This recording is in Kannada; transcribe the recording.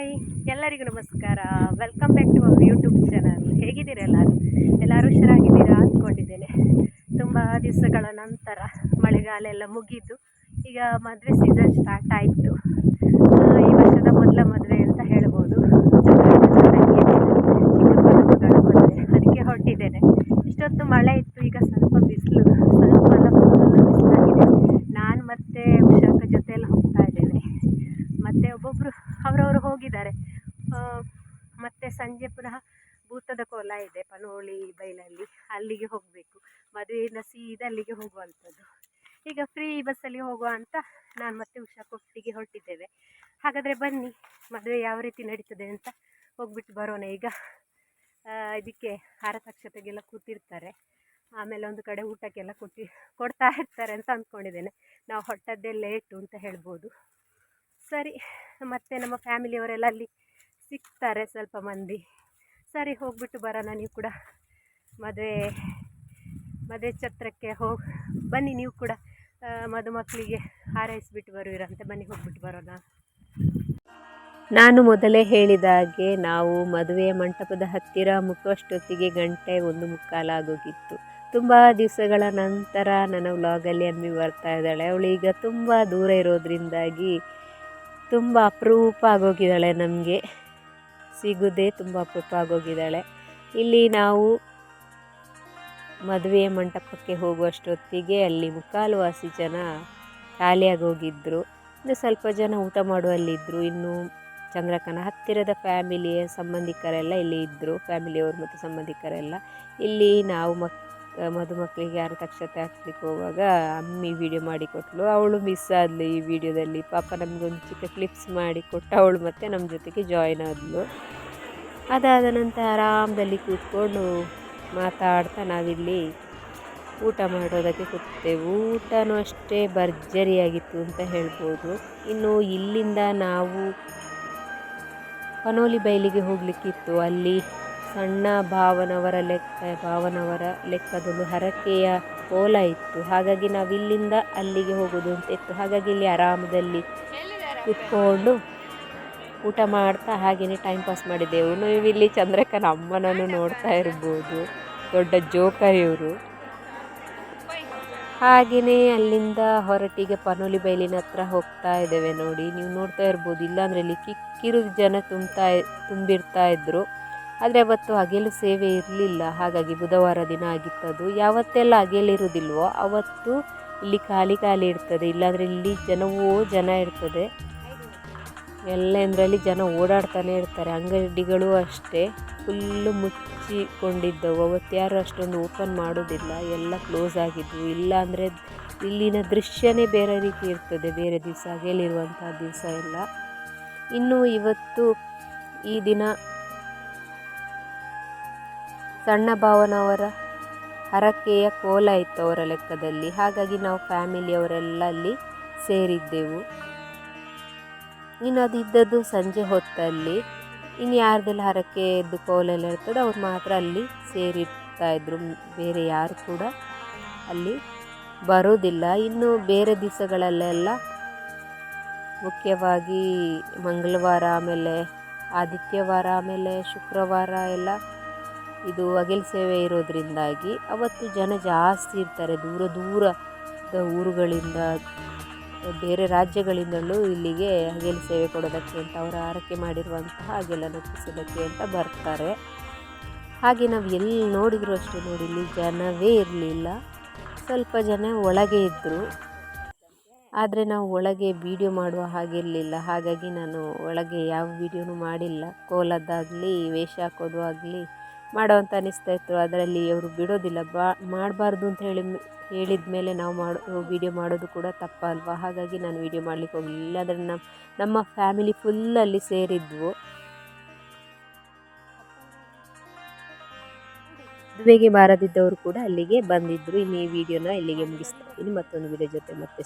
ಹಾಯ್, ಎಲ್ಲರಿಗೂ ನಮಸ್ಕಾರ. Welcome back to our YouTube channel ಹೇಗಿದ್ದೀರಾ ಎಲ್ಲರೂ? ಎಲ್ಲರೂ ಹುಷಾರಾಗಿದ್ದೀರಾ? ಅಂದ್ಕೊಂಡಿದ್ದೇನೆ. ತುಂಬ ದಿವಸಗಳ ನಂತರ ಮಳೆಗಾಲ ಎಲ್ಲ ಮುಗೀತು ಈಗ ಮದುವೆ ಸೀಸನ್ ಸ್ಟಾರ್ಟ್ ಆಯಿತು. ಈ ವರ್ಷದ ಮೊದಲ ಮದುವೆ ಅಂತ ಹೇಳ್ಬೋದು. ಅದಕ್ಕೆ ಹೊರಟಿದ್ದೇನೆ. ಇಷ್ಟೊತ್ತು ಮಳೆ ಇತ್ತು, ಈಗ ಸ್ವಲ್ಪ ಬಿಸಿಲು, ಸ್ವಲ್ಪ ನಾನು ಮತ್ತೆ ಉಷಾಕ ಜೊತೆ ಎಲ್ಲ ಹೋಗ್ತಾ ಇದ್ದೇನೆ. ಮತ್ತು ಒಬ್ಬೊಬ್ಬರು ಅವರವರು ಹೋಗಿದ್ದಾರೆ. ಮತ್ತೆ ಸಂಜೆ ಪುನಃ ಭೂತದ ಕೋಲ ಇದೆ ಪನೋಳಿ ಬೈಲಲ್ಲಿ, ಅಲ್ಲಿಗೆ ಹೋಗಬೇಕು. ಮದುವೆಯಿಂದ ಸೀದಾ ಅಲ್ಲಿಗೆ ಹೋಗುವಂಥದ್ದು. ಈಗ ಫ್ರೀ ಬಸ್ಸಲ್ಲಿ ಹೋಗುವ ಅಂತ ನಾನು ಮತ್ತೆ ಉಷಾ ಕೊಟ್ಟಿಗೆ ಹೊರಟಿದ್ದೇವೆ. ಹಾಗಾದರೆ ಬನ್ನಿ, ಮದುವೆ ಯಾವ ರೀತಿ ನಡೀತದೆ ಅಂತ ಹೋಗ್ಬಿಟ್ಟು ಬರೋಣ ಈಗ. ಇದಕ್ಕೆ ಆರತಕ್ಷತೆಗೆಲ್ಲ ಕೂತಿರ್ತಾರೆ. ಆಮೇಲೆ ಒಂದು ಕಡೆ ಊಟಕ್ಕೆಲ್ಲ ಕೊಟ್ಟಿ, ಕೊಡ್ತಾ ಇರ್ತಾರೆ ಅಂತ ಅಂದ್ಕೊಂಡಿದ್ದೇನೆ. ನಾವು ಹೊಟ್ಟದ್ದೇ ಲೇಟು ಅಂತ ಹೇಳ್ಬೋದು. ಸರಿ, ಮತ್ತೆ ನಮ್ಮ ಫ್ಯಾಮಿಲಿಯವರೆಲ್ಲ ಅಲ್ಲಿ ಸಿಗ್ತಾರೆ ಸ್ವಲ್ಪ ಮಂದಿ. ಸರಿ, ಹೋಗ್ಬಿಟ್ಟು ಬರೋಣ ನೀವು ಕೂಡ. ಮದುವೆ ಮದುವೆ ಛತ್ರಕ್ಕೆ ಹೋಗಿ, ಬನ್ನಿ ನೀವು ಕೂಡ. ಮದುಮಕ್ಕಳಿಗೆ ಹಾರೈಸಿಬಿಟ್ಟು ಬರುವಿರಂತೆ. ಬನ್ನಿ, ಹೋಗ್ಬಿಟ್ಟು ಬರೋಣ. ನಾನು ಮೊದಲೇ ಹೇಳಿದ ಹಾಗೆ ನಾವು ಮದುವೆಯ ಮಂಟಪದ ಹತ್ತಿರ ಮುಟ್ಟುವಷ್ಟೊತ್ತಿಗೆ ಗಂಟೆ ಒಂದು ಮುಕ್ಕಾಲಾಗೋಗಿತ್ತು. ತುಂಬ ದಿವಸಗಳ ನಂತರ ನನ್ನ ವ್ಲಾಗಲ್ಲಿ ಅಮ್ಮಿ ಬರ್ತಾ ಇದ್ದಾಳೆ. ಅವಳು ಈಗ ತುಂಬ ದೂರ ಇರೋದ್ರಿಂದಾಗಿ ತುಂಬ ಅಪರೂಪ ಆಗೋಗಿದ್ದಾಳೆ ನಮಗೆ. ಸಿಗೋದೇ ತುಂಬ ಅಪರೂಪ ಆಗೋಗಿದ್ದಾಳೆ. ಇಲ್ಲಿ ನಾವು ಮದುವೆ ಮಂಟಪಕ್ಕೆ ಹೋಗುವಷ್ಟೊತ್ತಿಗೆ ಅಲ್ಲಿ ಮುಕ್ಕಾಲು ವಾಸಿ ಜನ ಖಾಲಿಯಾಗಿ ಹೋಗಿದ್ದರು ಇನ್ನು ಸ್ವಲ್ಪ ಜನ ಊಟ ಮಾಡುವಲ್ಲಿದ್ದರು ಇನ್ನು ಚಂದ್ರಕನ ಹತ್ತಿರದ ಫ್ಯಾಮಿಲಿಯ ಸಂಬಂಧಿಕರೆಲ್ಲ ಇಲ್ಲಿ ಇದ್ದರು ಫ್ಯಾಮಿಲಿಯವರು ಮತ್ತು ಸಂಬಂಧಿಕರೆಲ್ಲ. ಇಲ್ಲಿ ನಾವು ಮಕ್ ಮದುಮಕ್ಕಳಿಗೆ ಯಾರು ತಕ್ಷತೆ ಹಾಕ್ಲಿಕ್ಕೆ ಹೋಗುವಾಗ ಅಮ್ಮಿ ವಿಡಿಯೋ ಮಾಡಿ ಕೊಟ್ಟಳು ಅವಳು ಮಿಸ್ ಆದ್ಲು ಈ ವಿಡಿಯೋದಲ್ಲಿ ಪಾಪ ನಮಗೊಂದು ಚಿಕ್ಕ ಕ್ಲಿಪ್ಸ್ ಮಾಡಿ ಕೊಟ್ಟು ಅವಳು ಮತ್ತೆ ನಮ್ಮ ಜೊತೆಗೆ ಜಾಯ್ನ್ ಆದಳು ಅದಾದ ನಂತರ ಆರಾಮದಲ್ಲಿ ಕೂತ್ಕೊಂಡು ಮಾತಾಡ್ತಾ ನಾವಿಲ್ಲಿ ಊಟ ಮಾಡೋದಕ್ಕೆ ಕೂತೇವೆ ಊಟನೂ ಅಷ್ಟೇ ಭರ್ಜರಿಯಾಗಿತ್ತು ಅಂತ ಹೇಳ್ಬೋದು. ಇನ್ನು ಇಲ್ಲಿಂದ ನಾವು ಪನೋಲಿ ಬೈಲಿಗೆ ಹೋಗಲಿಕ್ಕಿತ್ತು. ಅಲ್ಲಿ ಸಣ್ಣ ಭಾವನವರ ಲೆಕ್ಕ, ಭಾವನವರ ಲೆಕ್ಕದೊಂದು ಹರಕೆಯ ಕೋಲ ಇತ್ತು. ಹಾಗಾಗಿ ನಾವು ಇಲ್ಲಿಂದ ಅಲ್ಲಿಗೆ ಹೋಗೋದು ಅಂತ ಇತ್ತು. ಹಾಗಾಗಿ ಇಲ್ಲಿ ಆರಾಮದಲ್ಲಿ ಕುತ್ಕೊಂಡು ಊಟ ಮಾಡ್ತಾ ಹಾಗೆಯೇ ಟೈಮ್ ಪಾಸ್ ಮಾಡಿದ್ದೆವು ನೀವು ಇಲ್ಲಿ ಚಂದ್ರಕ್ಕನ ಅಮ್ಮನನ್ನು ನೋಡ್ತಾ ಇರ್ಬೋದು. ದೊಡ್ಡ ಜೋಕರ್ ಇವರು. ಹಾಗೆಯೇ ಅಲ್ಲಿಂದ ಹೊರಟಿಗೆ ಪನೋಲಿ ಬೈಲಿನ ಹತ್ರ ಹೋಗ್ತಾ ಇದ್ದೇವೆ ನೋಡಿ. ನೀವು ನೋಡ್ತಾ ಇರ್ಬೋದು. ಇಲ್ಲಾಂದರೆ ಇಲ್ಲಿ ಕಿಕ್ಕಿರು ಜನ ತುಂಬ್ತಾ, ತುಂಬಿರ್ತಾ ಇದ್ರು. ಆದರೆ ಅವತ್ತು ಹಗಲು ಸೇವೆ ಇರಲಿಲ್ಲ. ಹಾಗಾಗಿ ಬುಧವಾರ ದಿನ ಆಗಿತ್ತದು. ಯಾವತ್ತೆಲ್ಲ ಹಗಲಿರುವುದಿಲ್ವೋ ಅವತ್ತು ಇಲ್ಲಿ ಖಾಲಿ ಖಾಲಿ ಇರ್ತದೆ. ಇಲ್ಲಾಂದರೆ ಇಲ್ಲಿ ಜನವೋ ಜನ ಇರ್ತದೆ. ಎಲ್ಲ ಇದರಲ್ಲಿ ಜನ ಓಡಾಡ್ತಾನೆ ಇರ್ತಾರೆ. ಅಂಗಡಿಗಳು ಅಷ್ಟೇ. ಫುಲ್ಲು ಮುಚ್ಚಿಕೊಂಡಿದ್ದವು. ಅವತ್ತು ಯಾರು ಅಷ್ಟೊಂದು ಓಪನ್ ಮಾಡೋದಿಲ್ಲ. ಎಲ್ಲ ಕ್ಲೋಸ್ ಆಗಿದ್ವು. ಇಲ್ಲ ಅಂದರೆ ಇಲ್ಲಿನ ದೃಶ್ಯನೇ ಬೇರೆ ರೀತಿ ಇರ್ತದೆ. ಬೇರೆ ದಿವಸ ಹಗಲಿರುವಂತಹ ದಿವಸ ಎಲ್ಲ. ಇನ್ನು ಇವತ್ತು ಈ ದಿನ ಸಣ್ಣ ಭಾವನವರ ಹರಕೆಯ ಕೋಲ ಇತ್ತು ಅವರ ಲೆಕ್ಕದಲ್ಲಿ. ಹಾಗಾಗಿ ನಾವು ಫ್ಯಾಮಿಲಿಯವರೆಲ್ಲ ಅಲ್ಲಿ ಸೇರಿದ್ದೆವು. ಇನ್ನು ಅದಿದ್ದದ್ದು ಸಂಜೆ ಹೊತ್ತಲ್ಲಿ. ಇನ್ನು ಯಾರ್ದೆಲ್ಲ ಹರಕೆಯದ್ದು ಕೋಲೆಲ್ಲ ಇರ್ತದೆ ಅವ್ರು ಮಾತ್ರ ಅಲ್ಲಿ ಸೇರಿರ್ತಾ ಇದ್ರು. ಬೇರೆ ಯಾರು ಕೂಡ ಅಲ್ಲಿ ಬರೋದಿಲ್ಲ. ಇನ್ನು ಬೇರೆ ದಿವಸಗಳಲ್ಲೆಲ್ಲ ಮುಖ್ಯವಾಗಿ ಮಂಗಳವಾರ ಆಮೇಲೆ ಆದಿತ್ಯವಾರ ಆಮೇಲೆ ಶುಕ್ರವಾರ ಎಲ್ಲ ಇದು ಹಗಲು ಸೇವೆ ಇರೋದರಿಂದಾಗಿ ಅವತ್ತು ಜನ ಜಾಸ್ತಿ ಇರ್ತಾರೆ. ದೂರ ದೂರದ ಊರುಗಳಿಂದ, ಬೇರೆ ರಾಜ್ಯಗಳಿಂದಲೂ ಇಲ್ಲಿಗೆ ಹಗಲು ಸೇವೆ ಕೊಡೋದಕ್ಕೆ ಅಂತ ಅವರು ಆರೈಕೆ ಮಾಡಿರುವಂತಹ ಹಗೆಲನ್ನು ಕುಸೋದಕ್ಕೆ ಅಂತ ಬರ್ತಾರೆ. ಹಾಗೆ ನಾವು ಎಲ್ಲಿ ನೋಡಿದ್ರು ಅಷ್ಟೇ ನೋಡಿ, ಇಲ್ಲಿ ಜನವೇ ಇರಲಿಲ್ಲ. ಸ್ವಲ್ಪ ಜನ ಒಳಗೆ ಇದ್ದರು ಆದರೆ ನಾವು ಒಳಗೆ ವೀಡಿಯೋ ಮಾಡುವ ಹಾಗಿರಲಿಲ್ಲ ಹಾಗಾಗಿ ನಾನು ಒಳಗೆ ಯಾವ ವೀಡಿಯೋನೂ ಮಾಡಿಲ್ಲ. ಕೋಲದ್ದಾಗಲಿ, ವೇಷ ಹಾಕೋದು ಆಗಲಿ ಮಾಡೋವಂತ ಅನ್ನಿಸ್ತಾ ಇತ್ತು. ಅದರಲ್ಲಿ ಅವರು ಬಿಡೋದಿಲ್ಲ. ಬಾ, ಮಾಡಬಾರ್ದು ಅಂತ ಹೇಳಿ, ಹೇಳಿದ ಮೇಲೆ ನಾವು ಮಾಡೋ ವೀಡಿಯೋ ಮಾಡೋದು ಕೂಡ ತಪ್ಪಲ್ವಾ? ಹಾಗಾಗಿ ನಾನು ವೀಡಿಯೋ ಮಾಡಲಿಕ್ಕೆ ಹೋಗಲಿಲ್ಲ. ಇಲ್ಲಾಂದರೆ ನಮ್ಮ ನಮ್ಮ ಫ್ಯಾಮಿಲಿ ಫುಲ್ಲಲ್ಲಿ ಸೇರಿದ್ವು. ಮದುವೆಗೆ ಬಾರದಿದ್ದವರು ಕೂಡ ಅಲ್ಲಿಗೆ ಬಂದಿದ್ದರು ಇನ್ನು ಈ ವಿಡಿಯೋನ ಇಲ್ಲಿಗೆ ಮುಗಿಸ್ತಾ ಇದ್ದೀನಿ. ಮತ್ತೊಂದು ವಿಡಿಯೋ ಜೊತೆ ಮತ್ತೆ